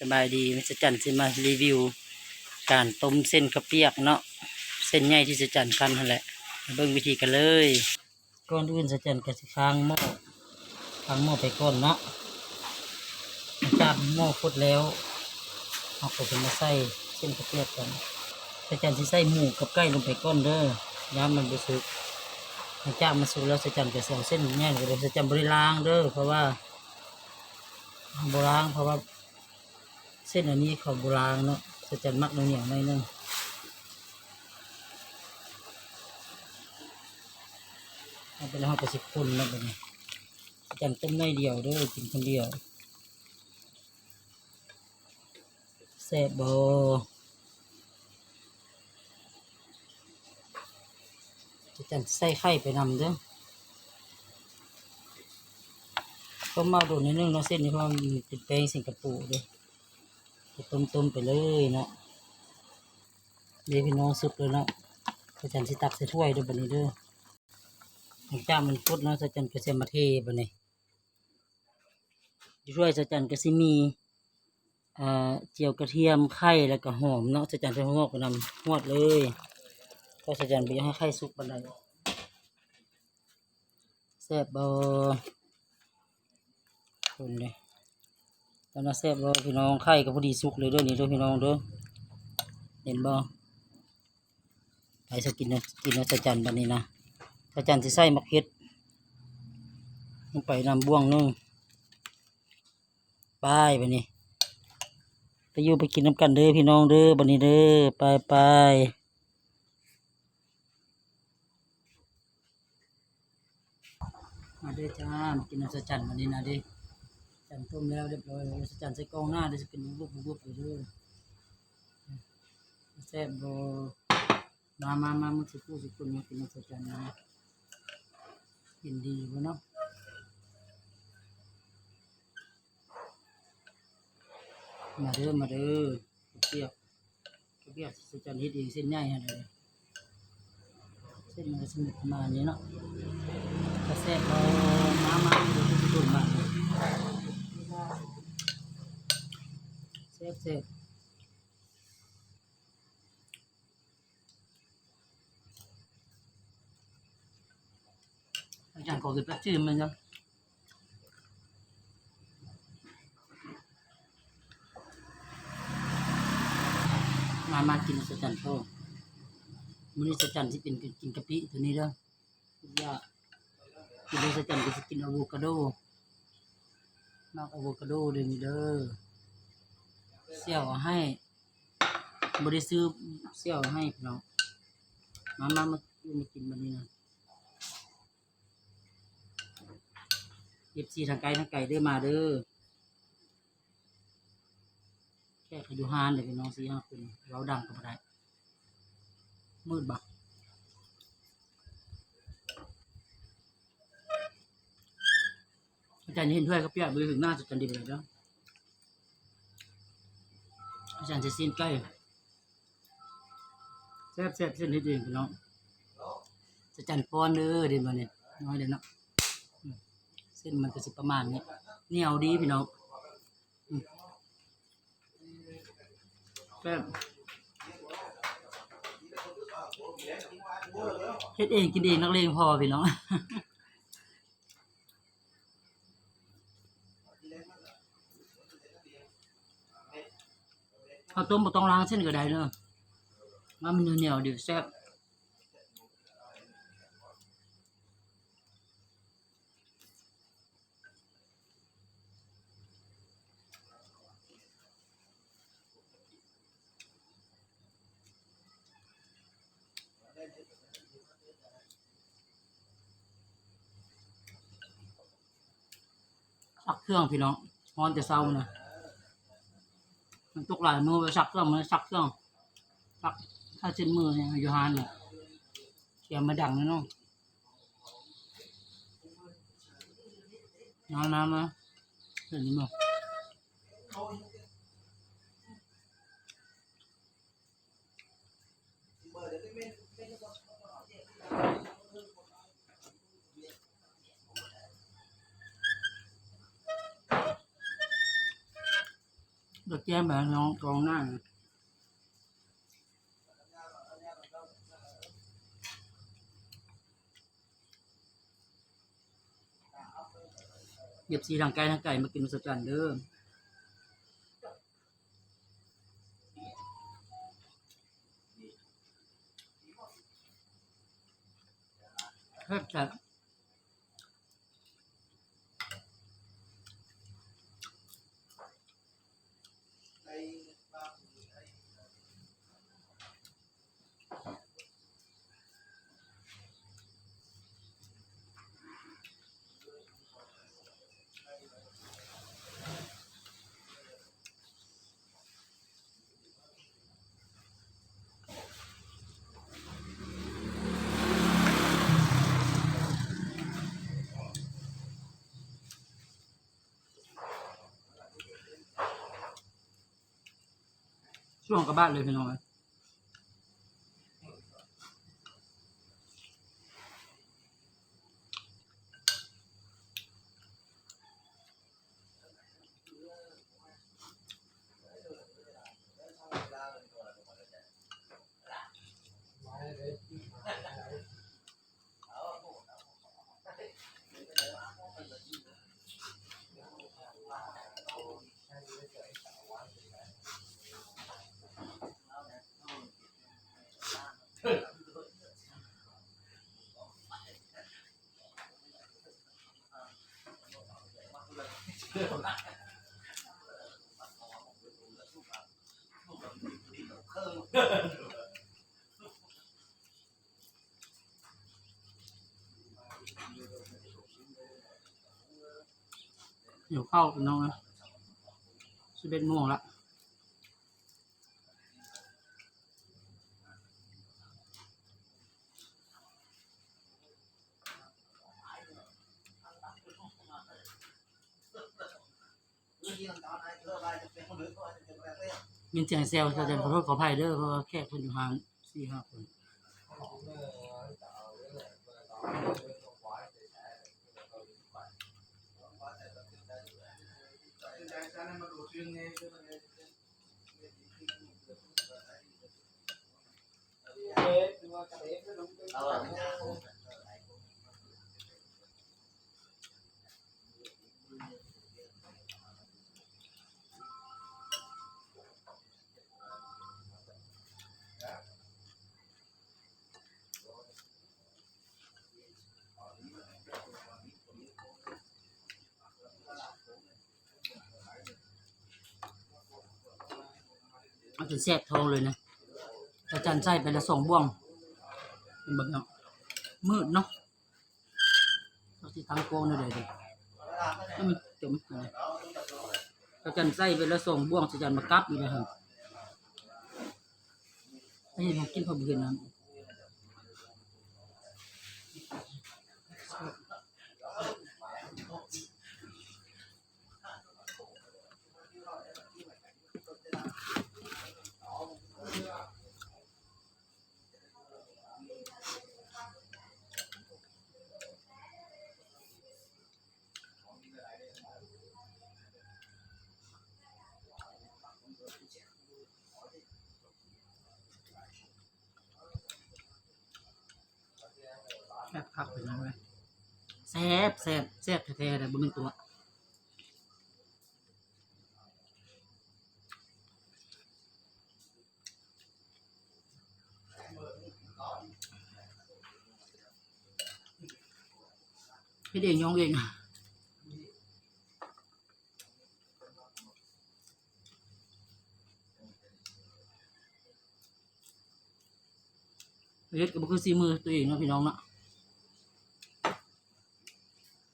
สบายดีมิสจันสิมารีวิว การต้มเส้นกระเปียกเนาะเส้นใหญ่ที่สจันคันนั่นแหละมาเบิ่งวิธีกันเลยก่อนอื่นสจันก็สิค้างหม้อค้างหม้อไปก่อนเนาะจับหม้อฟุดแล้วเอาไปมาใส่เส้นกระเปียกกันสจันสิใส่หมูกับไก่ลงไปก่อนเด้อยามมันบ่สุกจ้ามันสุกแล้วสจันก็ใส่เส้นใหญ่ไปเลยสจันบริล้างเด้อเพราะว่าโบราณเพราะว่า เส้นอันนี้เขาโบราณเนาะจะจัดมักเหนียวๆหน่อยนึงเอาไปแล้วเราสิบคนแล้วแบบนี้จันต้มในอยเดียวเด้อกินคนเดียวแซ่บบจะจันใส่ไข่ไปนำเด้อต้มมาโดนนิดนึงเนาะเส้นนี้เพราะว่ามันเป็นแป้งสิงคโปร์ด้วย ต้มต้มๆไปเลยเนาะเดี๋ยวพี่น้องสุกเลยเนาะสจันสิตักใส่ถ้วยด้วยบันนี้เด้วยหลังจากมันพุดเนาะสจันก็เสมาเทบันนี้ถ้วยสจันก็สิมีเอ่อเจียวกระเทียมไข่แล้วก็หอมเนาะสจันจะหอกไปนำหอดเลยก็สจันไปให้ไข่สุกบันไดแซ่บบ่คนเลย ตอนนั้นแซ่บบ่พี่น้องไข่ก็พอดีสุกเลยด้อนี่ด้อพี่น้องด้อเห็นบ่ไปสกินนะกินนะสะจันบันนี้นะสะจันสิใส่มักเฮ็ดลงไปนำบ่วงนึงไปบันนี้ ไปอยู่ไปกินน้ำกันเด้อพี่น้องเด้อบันนี้เด้อไปไปมาเด้อจ้ามากินน้ำสะจันบันนี้นะเด้จั นต้มแล้วเรียบร้อยแล้วจันใส่กองหน้าเดี๋ยวจะกินบุบบุบไปเรื่อยแซ่บบ่มามามามาสิพูดสิคุณมากินน้ำจันนะกินดีบ่เนาะมาเด้อมาเด้อเปียกเปียกสจันเฮ็ดเองเส้นใหญ่ฮะเลยเส้นมันก็สมุดประมาณนี้เนาะแซ่บบ่มามาดี๋ยวจะตุ่นมา เซฟเซฟอาจารย์ขอเก็บแป๊บชื่อมันยังมามากินสจันโตมื้อนี้สจันที่เป็นกินกะปิตัวนี้เด้อกอย่ากินสจันก็จะกินอะโวคาโดมากอะโวคาโดเด้อนี่เด้อ เสี่ยวให้บริซื้อเสี่ยวให้พี่น้องมามามามากินบันนี้นะเก็บซีทางไกลทางไกลเด้อมาเด้อแค่ขยูฮานเดี๋ยวพี่น้องสี่ห้าคนเราดังก็บ่ได้ มืดบักอาจารย์เห็นด้วยก็เปียกมือถึงหน้าจุดจันดีไปเลยเนาะ อาจารย์จะสิ้นใกล้แซ่บแซ่บเส้นนิดเองพี่น้องจะจันป้อนเด้อเด่นมาเนี่ยน้อยเด่นเนาะอืมเส้นมันก็สิประมาณนี้เหนียวดีพี่น้องแซ่บเฮ็ดเองกินเองนักเลงพอพี่น้อง ข้าวต้มบ่ต้องล้างเส้นก็ได้เนอะว่ามันเหนียวเดี๋ยวแซ่บสักเครื่องพี่น้องฮอนแต่เช้านะ มันตกหลายมือไปซักเครื่องมันซักเครื่องซักถ้าเช็ดมือเนี่ยอยู่ฮานเนี่ยเขียมมาดังเลยน้องน้ำน้ำนะเห็นมั้ ยรสแจ้มแบบน้องกองหน้าเหยียบสีร่างกายทางไก่มากินมาสจันเด้อแทบจะ ช่วงกลับบ้านเลยพี่น้องนะ เดี๋ยวเข้าพี่น้องนะสิบเอ็ดโมงละมีเสียงเซลล์แสดงขอโทษขออภัยเด้อเพราะว่าแค่คนอยู่ห่างสี่ห้าคน เอาจะแสบท้องเลยนะอาจารย์ใส่ไปละสองบ่วงเป็นแบบเนาะมืดเนาะเราที่ทำโกงนี่เลยดิให้มันจมอะไรอาจารย์ใส่ไปละสองบ่วงอาจารย์มากับอยู่นะครับไอ้ยังกินพอเบื่อนะแซ่บคักไปแล้วเลยแซ่ บแซ่บแซ่บแท้ๆเลยบ่เป็นตัวพี่เดียงยองเองเฮ็ดก็บ่คือสีมือตัวเองเนาะพี่น้องเนาะ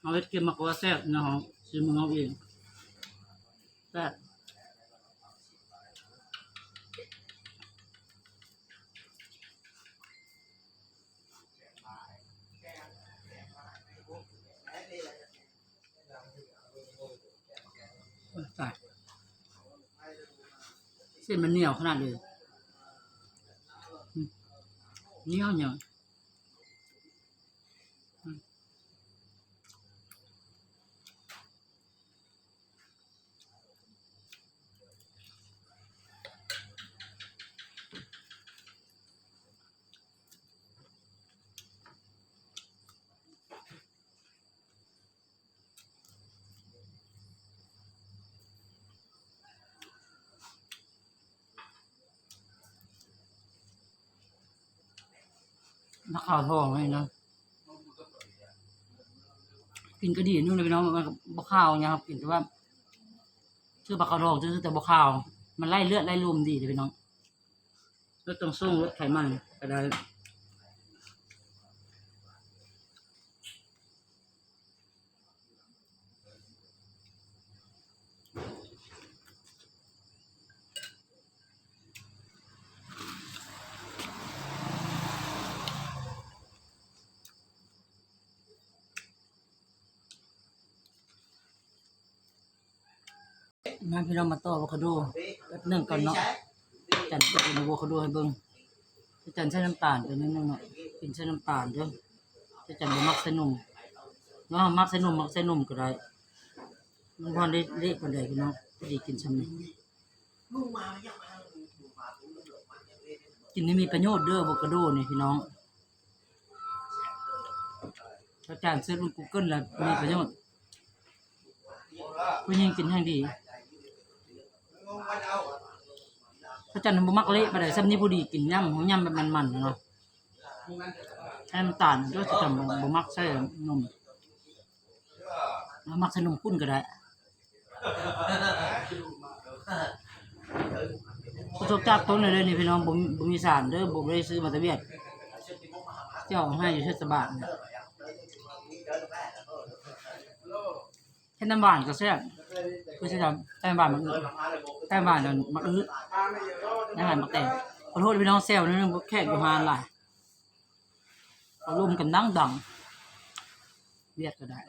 เอาเฮ็ดเก็บมากว่าแซ่บเนาะสีมือเอาเองแซ่บตายเส้นมันเหนียวขนาดเลยเหนียวเหนียว นักข่าวทองเลยเนาะกินก็ดีนู่นเลยพี่น้องมันก็บ่ข้าวเนี่ยครับกินแต่ว่าชื่อปลาขาวทองชื่อแต่บะข้าว มันไล่เลือดไล่ลมดีเลยพี่น้องลดตรงส่งลดไขมันก็ได้ มาพี่น้องมาต่ออะโวคาโดแป๊บหนึงก่อนเนาะจันจะกินอะโวคาโดให้เบิ่งจันใช้น้ำตาลไปนิดนึงเนาะกินใช้น้ำตาลเด้อจะจันบ่มักใส่นมเนาะมักใส่นมมักใส่นมก็ได้มันพอได้เละกว่าใดพี่น้องดีกินซ้ำนี่กินนี่มีประโยชน์เด้ออะโวคาโดนี่พี่น้องถ้าจานเสิร์ชบน Google แล้วมีประโยชน์ผู้หญิงกินแห้งดี พระจันทร์บ่มักเละไปได้ซ้ำนี้พอดีกินย่ำของย่ำแบบมันๆเนาะใช้น้ำตาลด้วยจะจำบ่บ่มักใส่นมมักใส่นมข้นก็ได้ประสบจากต้นเลยนี่พี่น้องบ่มีบ่มีสารเด้อบ่ได้ซื้อมาตะเวียดเจ้าให้อยู่เทศบาล เนี่ยแค่น้ำหวานก็แซ่บคือสิทำแต้มหวานมันอื่นแต้มหวานมันมันอื้อนั่นแหละมาแต่ขอโทษพี่น้องเซลล์นิดนึงแขกอยู่ฮานหลายเอารวมกันดังดังเรียกก็ได้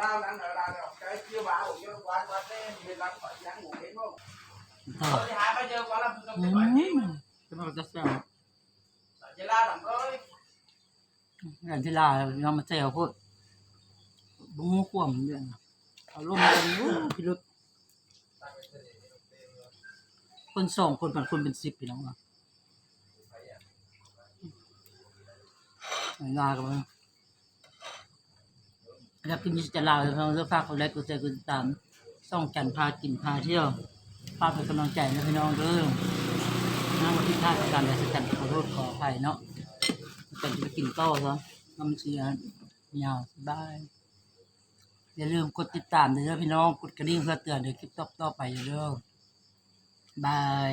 lao đang ở đây học cái chưa bảo của nó qua qua thế mình làm phải dáng ngủ đến không ต่อ rồi hai bây giờ qua làm อื không thể ม phải จะมาจะเซลล์ chỉ la làm thôi อย่างที่ลาพี่น้องมาเซลล์พูด บุ้งขวมเรื่องเอารวมกันอู้พี่รุษคนสองคนบางคนเป็นสิบพี่น้องอะลากันมาแล้วกินจะลาเลือกฝากคนแรกกูใจกูติดตามส่องจันทร์พากินพาเที่ยวฝาเป็นกำลังใจนะพี่น้องเด้อนะวันที่ท่าดการแต่สกัดขอโทษขออภัยเนาะกันจะไปกินโต่อซะน้ำเสียร์ยาวสบาย อย่าลืมกดติดตามเด้อพี่น้อง กดกระดิ่งเพื่อเตือนเดี๋ยวคลิปต่อๆไปเด้อบาย